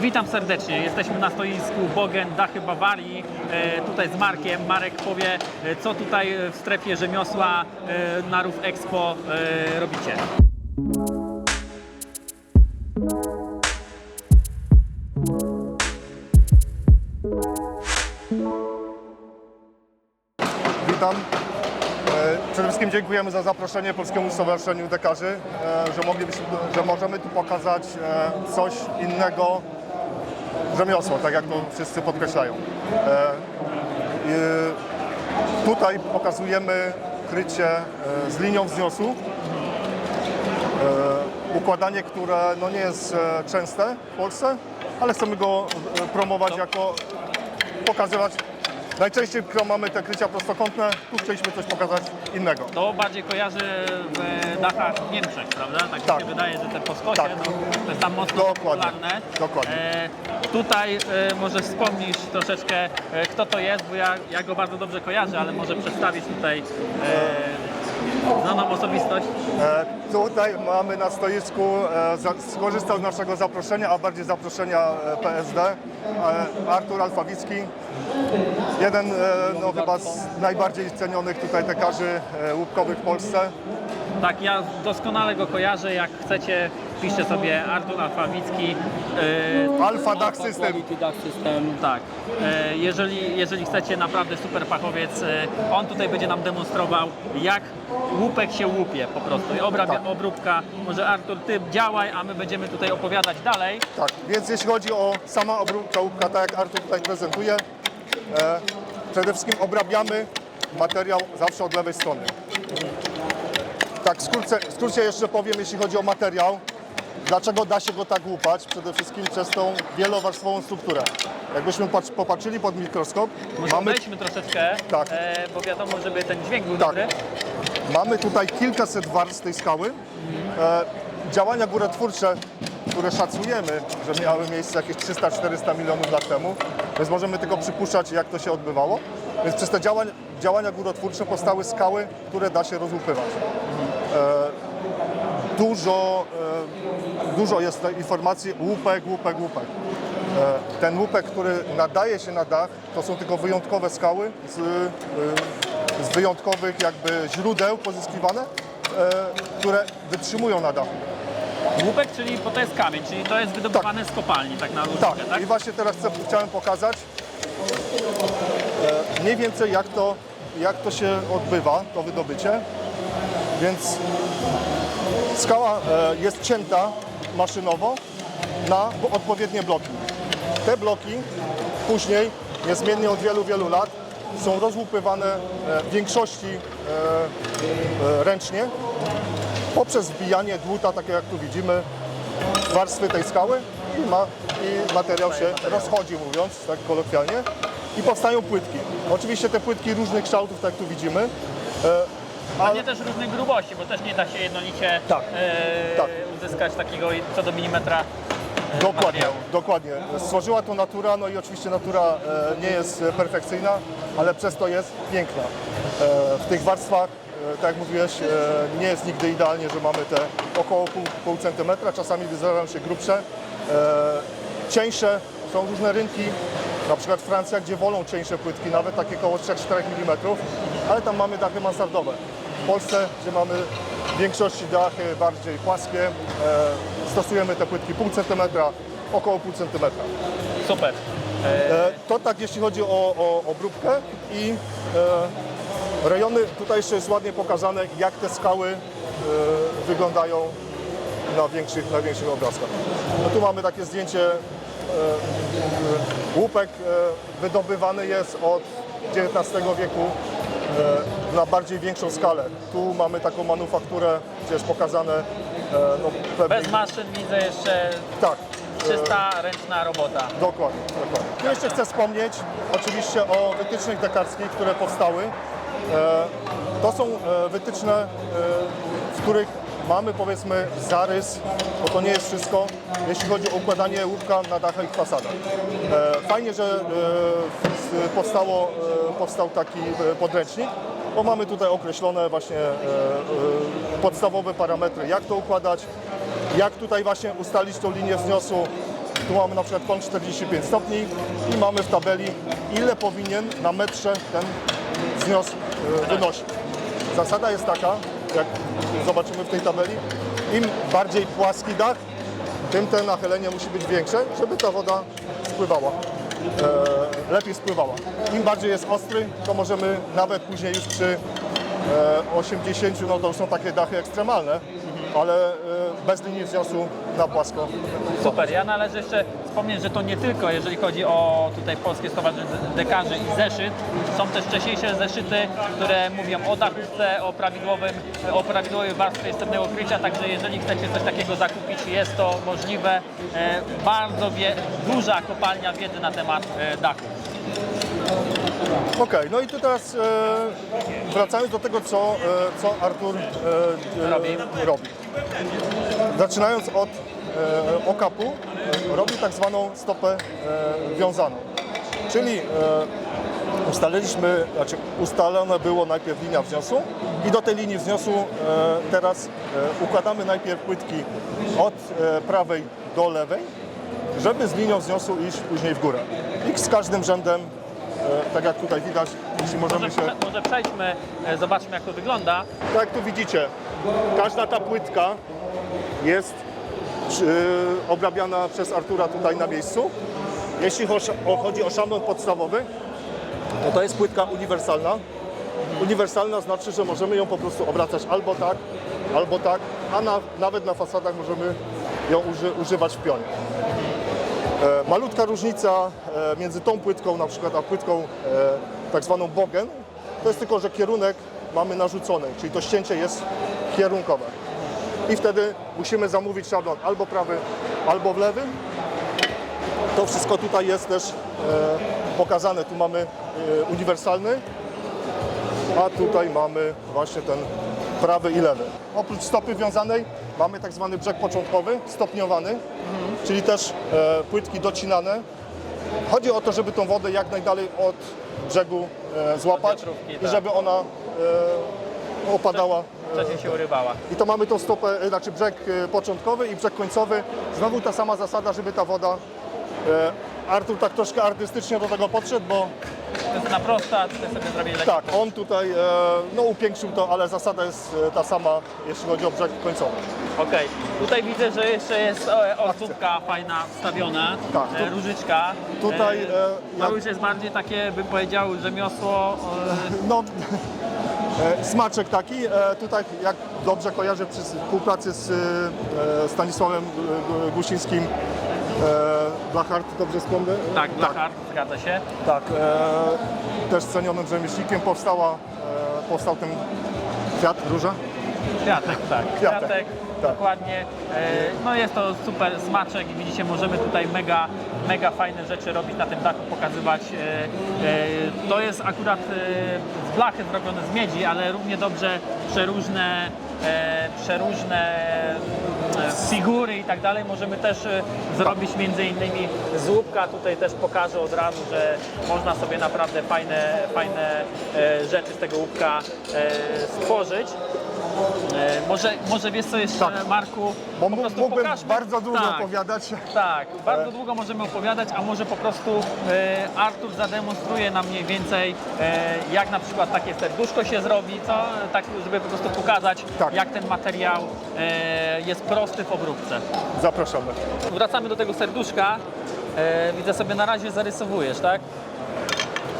Witam serdecznie. Jesteśmy na stoisku Bogen Dachy Bawarii. E, tutaj z Markiem. Marek powie, e, co tutaj w strefie rzemiosła e, na Rów Expo e, robicie. Witam. E, Przede wszystkim dziękujemy za zaproszenie Polskiemu Stowarzyszeniu Dekarzy, e, że, że możemy tu pokazać coś innego, rzemiosło, tak jak to wszyscy podkreślają. E, Tutaj pokazujemy krycie e, z linią wzniosu, e, układanie, które no nie jest częste w Polsce, ale chcemy go promować jako pokazywać. Najczęściej mamy te krycia prostokątne, tu chcieliśmy coś pokazać innego. To bardziej kojarzy w dachach w Niemczech, prawda? Tak, mi Tak. się wydaje, że te poskosie, Tak. no, to jest tam mocno Dokładnie. popularne. Dokładnie. E, tutaj e, może wspomnisz troszeczkę, e, kto to jest, bo ja, ja go bardzo dobrze kojarzę, ale może przedstawić tutaj e, znaną osobistość. E, tutaj mamy na stoisku, e, za, skorzystał z naszego zaproszenia, a bardziej zaproszenia e, PSD, e, Artur Alfawicki. Jeden e, no, chyba z najbardziej cenionych tutaj tekarzy e, łupkowych w Polsce. Tak, ja doskonale go kojarzę. Jak chcecie, piszcie sobie Artur Alfawicki. E, Alfa Dach System. Quality Dach System. tak, e, jeżeli, jeżeli chcecie naprawdę super fachowiec, e, on tutaj będzie nam demonstrował, jak łupek się łupie po prostu. I obrabia, Tak. obróbka. Może Artur, ty działaj, a my będziemy tutaj opowiadać dalej. Tak, więc jeśli chodzi o sama obróbka łupka, tak jak Artur tutaj prezentuje, e, przede wszystkim obrabiamy materiał zawsze od lewej strony. Tak, w skrócie, w skrócie jeszcze powiem, jeśli chodzi o materiał, dlaczego da się go tak łupać, przede wszystkim przez tą wielowarstwową strukturę. Jakbyśmy patrz, popatrzyli pod mikroskop, Może mamy, wejdźmy troszeczkę, Tak. e, bo wiadomo, żeby ten dźwięk był Tak. dobry. mamy tutaj kilkaset warstw tej skały. E, działania górotwórcze, które szacujemy, że miały miejsce jakieś 300-400 milionów lat temu, więc możemy tylko przypuszczać, jak to się odbywało. Więc przez te działania, działania górotwórcze powstały skały, które da się rozłupywać. E, dużo, e, dużo jest informacji łupek, łupek, łupek. E, ten łupek, który nadaje się na dach, to są tylko wyjątkowe skały z, e, z wyjątkowych jakby źródeł pozyskiwane, e, które wytrzymują na dachu. Łupek, czyli, bo to jest kamień, czyli to jest wydobywane z kopalni, tak na Tak, logikę, tak? i właśnie teraz chcę, chciałem pokazać mniej więcej jak to, jak to się odbywa, to wydobycie. Więc skała e, jest cięta maszynowo na odpowiednie bloki. Te bloki później, niezmiennie od wielu, wielu lat, są rozłupywane e, w większości e, e, ręcznie poprzez wbijanie dłuta, takie jak tu widzimy, warstwy tej skały i, ma, i materiał się rozchodzi, mówiąc tak kolokwialnie, i powstają płytki. Oczywiście te płytki różnych kształtów, tak jak tu widzimy, e, A nie też różnych grubości, bo też nie da się jednolicie Tak, e, tak. uzyskać takiego co do milimetra e, Dokładnie, materiału. dokładnie. Stworzyła to natura, no i oczywiście natura e, nie jest perfekcyjna, ale przez to jest piękna. E, w tych warstwach, tak jak mówiłeś, e, nie jest nigdy idealnie, że mamy te około pół, pół centymetra, czasami zdarzają się grubsze. E, cieńsze są różne rynki, na przykład Francja, gdzie wolą cieńsze płytki, nawet takie około 3-4 mm, ale tam mamy dachy mansardowe. W Polsce, gdzie mamy w większości dachy bardziej płaskie, e, stosujemy te płytki pół centymetra, około pół centymetra. Super. E, E, to tak jeśli chodzi o, o obróbkę i e, rejony, tutaj jeszcze jest ładnie pokazane, jak te skały e, wyglądają na większych, na większych obrazkach. No tu mamy takie zdjęcie, e, łupek e, wydobywany jest od XIX wieku na bardziej większą skalę. Tu mamy taką manufakturę, gdzie jest pokazane no, pewnie, bez maszyn widzę jeszcze tak, czysta ręczna robota. Dokładnie, dokładnie. I jeszcze chcę wspomnieć oczywiście o wytycznych dekarskich, które powstały. E, To są e, wytyczne, e, w których mamy powiedzmy zarys, bo to nie jest wszystko, jeśli chodzi o układanie łupka na dachach i fasadach. Fajnie, że powstało, powstał taki podręcznik, bo mamy tutaj określone właśnie podstawowe parametry, jak to układać, jak tutaj właśnie ustalić tą linię wzniosu, Tu mamy na przykład kąt 45 stopni i mamy w tabeli, ile powinien na metrze ten wznios e, wynosić. Zasada jest taka, jak zobaczymy w tej tabeli, im bardziej płaski dach, tym te nachylenie musi być większe, żeby ta woda spływała, e, lepiej spływała. Im bardziej jest ostry, to możemy nawet później już przy e, 80, no to już są takie dachy ekstremalne, ale e, bez linii wzniosłu na płasko. Super. Ja należy jeszcze wspomnieć, że to nie tylko jeżeli chodzi o tutaj Polskie Stowarzyszenie Dekarzy i zeszyt. Są też wcześniejsze zeszyty, które mówią o dachówce, o prawidłowym, o prawidłowej warstwie stopnego krycia, także jeżeli chcecie coś takiego zakupić, jest to możliwe. E, Bardzo wie, duża kopalnia wiedzy na temat e, dachu. Okej, no i tu teraz e, wracając do tego, co, e, co Artur e, e, Robi. robi. Zaczynając od e, okapu, e, robi tak zwaną stopę e, wiązaną. Czyli e, ustaliliśmy, znaczy ustalone było najpierw linia wzniosu i do tej linii wzniosu e, teraz e, układamy najpierw płytki od e, prawej do lewej, żeby z linią wzniosu iść później w górę. I z każdym rzędem, tak jak tutaj widać, jeśli możemy Może, się... może przejdźmy, e, zobaczmy jak to wygląda. Tak jak tu widzicie, każda ta płytka jest przy- obrabiana przez Artura tutaj na miejscu. Jeśli chodzi o szablon podstawowy, to to jest płytka uniwersalna. Uniwersalna znaczy, że możemy ją po prostu obracać albo tak, albo tak, a na, nawet na fasadach możemy ją uży, używać w pionie. E, malutka różnica e, między tą płytką na przykład, a płytką e, tak zwaną bogen, to jest tylko, że kierunek mamy narzucony, czyli to ścięcie jest kierunkowe. I wtedy musimy zamówić szablon albo prawy, albo w lewy. To wszystko tutaj jest też pokazane. Tu mamy uniwersalny, a tutaj mamy właśnie ten prawy i lewy. Oprócz stopy wiązanej mamy tak zwany brzeg początkowy, stopniowany, czyli też e, płytki docinane. Chodzi o to, żeby tą wodę jak najdalej od brzegu e, złapać i tak. żeby ona e, opadała. Wcześniej się urywała. I to mamy tą stopę, znaczy brzeg początkowy i brzeg końcowy. Znowu ta sama zasada, żeby ta woda. Artur tak troszkę artystycznie do tego podszedł, bo To jest na prosta, tutaj sobie zrobili lekko. tak, on tutaj no, upiększył to, ale zasada jest ta sama, jeśli chodzi o brzeg końcowy. Okej, tutaj widzę, że jeszcze jest e, fajna wstawiona, Tak, e, tu- różyczka. tutaj, E, e, to jak- już jest bardziej takie, bym powiedział, rzemiosło. E, No, e, smaczek taki. E, tutaj, jak dobrze kojarzę przy współpracy z e, Stanisławem e, Gusińskim, e, Blachart, dobrze wspomnę? tak, Blachard, zgadza się. Tak, e, też cenionym rzemieślnikiem powstała, e, powstał ten kwiat, róża. Kwiatek, tak. Kwiatek, Kwiatek, tak. dokładnie. E, No jest to super smaczek i widzicie, możemy tutaj mega, mega fajne rzeczy robić na tym dachu, pokazywać. E, e, To jest akurat z blachy zrobione z miedzi, ale równie dobrze przeróżne, przeróżne figury i tak dalej możemy też zrobić między innymi z łupka. Tutaj też pokażę od razu, że można sobie naprawdę fajne, fajne rzeczy z tego łupka stworzyć. E, może, może wiesz co jeszcze, Tak. Marku? Bo Po mógł- prostu mógłbym pokażmy- bardzo długo tak, opowiadać. Tak, bardzo długo możemy opowiadać, a może po prostu e, Artur zademonstruje nam mniej więcej, e, jak na przykład takie serduszko się zrobi, co? Tak, żeby po prostu pokazać, Tak. jak ten materiał e, jest prosty w obróbce. Zapraszamy. Wracamy do tego serduszka. E, widzę sobie na razie zarysowujesz, tak?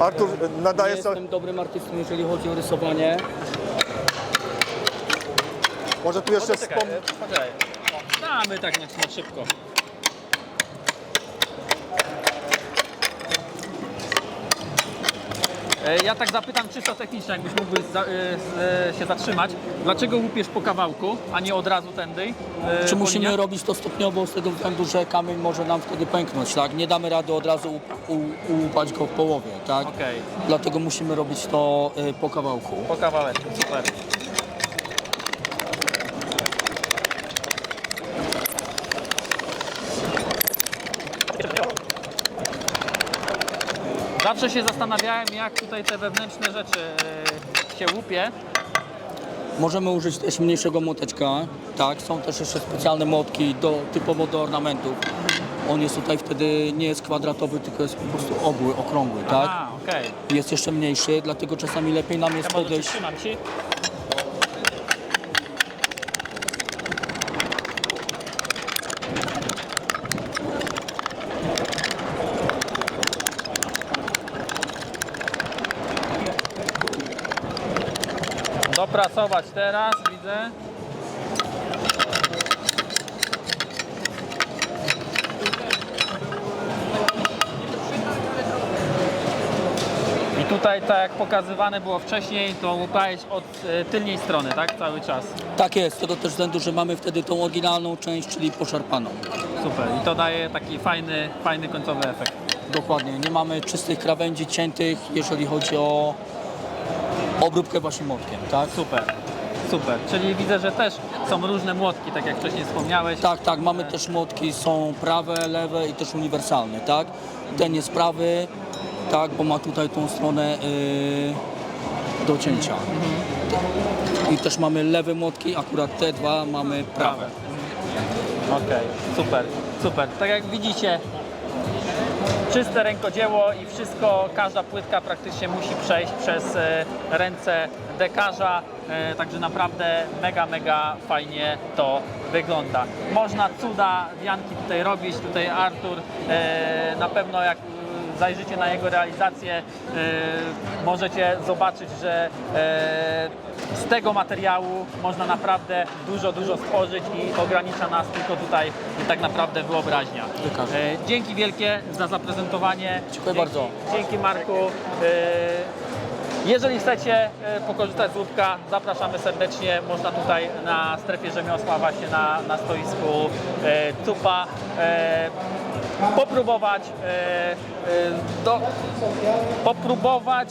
Artur nadaje sobie, jestem dobrym artystą, jeżeli chodzi o rysowanie. Może tu jeszcze wspomnę. Damy tak na, na szybko. E, Ja tak zapytam czysto technicznie, jakbyś mógł za, e, e, się zatrzymać. Dlaczego łupiesz po kawałku, a nie od razu tędy? e, Czy po musimy liniach? robić to stopniowo z tego względu, że kamień może nam wtedy pęknąć, tak? Nie damy rady od razu u- u- ułupać go w połowie, tak? Okej, Dlatego musimy robić to y, po kawałku. po kawałeczku, super. Zawsze się zastanawiałem, jak tutaj te wewnętrzne rzeczy e, się łupie. Możemy użyć też mniejszego młoteczka, tak? Są też jeszcze specjalne młotki do, typowo do ornamentów. On jest tutaj wtedy nie jest kwadratowy, tylko jest po prostu obły, okrągły, tak? A, okej. Jest jeszcze mniejszy, dlatego czasami lepiej nam jest Ja może podejść. ci. Dopracować teraz, widzę. I tutaj, tak jak pokazywane było wcześniej, to łupałeś od e, tylnej strony, tak? Cały czas. Tak jest, z tego też względu, że mamy wtedy tą oryginalną część, czyli poszarpaną. Super. I to daje taki fajny, fajny końcowy efekt. Dokładnie, nie mamy czystych krawędzi ciętych, jeżeli chodzi o obróbkę właśnie młotkiem, tak? Super. Super. Czyli widzę, że też są różne młotki, tak jak wcześniej wspomniałeś. Tak, tak, mamy też młotki, są prawe, lewe i też uniwersalne, tak? Ten jest prawy, tak, bo ma tutaj tą stronę yy, do cięcia. I też mamy lewe młotki, akurat te dwa mamy prawe. Okej, super, super. Tak jak widzicie, czyste rękodzieło i wszystko, każda płytka praktycznie musi przejść przez e, ręce dekarza, e, także naprawdę mega, mega fajnie to wygląda. Można cuda wianki tutaj robić, tutaj Artur e, na pewno jak zajrzycie na jego realizację, e, możecie zobaczyć, że e, z tego materiału można naprawdę dużo, dużo stworzyć i ogranicza nas tylko tutaj tak naprawdę wyobraźnia. E, Dzięki wielkie za zaprezentowanie. Dziękuję Dzięki- bardzo. Dzięki Marku. Jeżeli chcecie pokorzystać z łupka, zapraszamy serdecznie. Można tutaj na strefie rzemiosła właśnie na, na stoisku Cupa e, popróbować, e, e, do, popróbować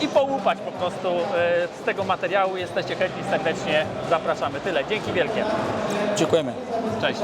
i połupać po prostu e, z tego materiału. Jesteście chętni serdecznie, zapraszamy. Tyle. Dzięki wielkie. Dziękujemy. Cześć.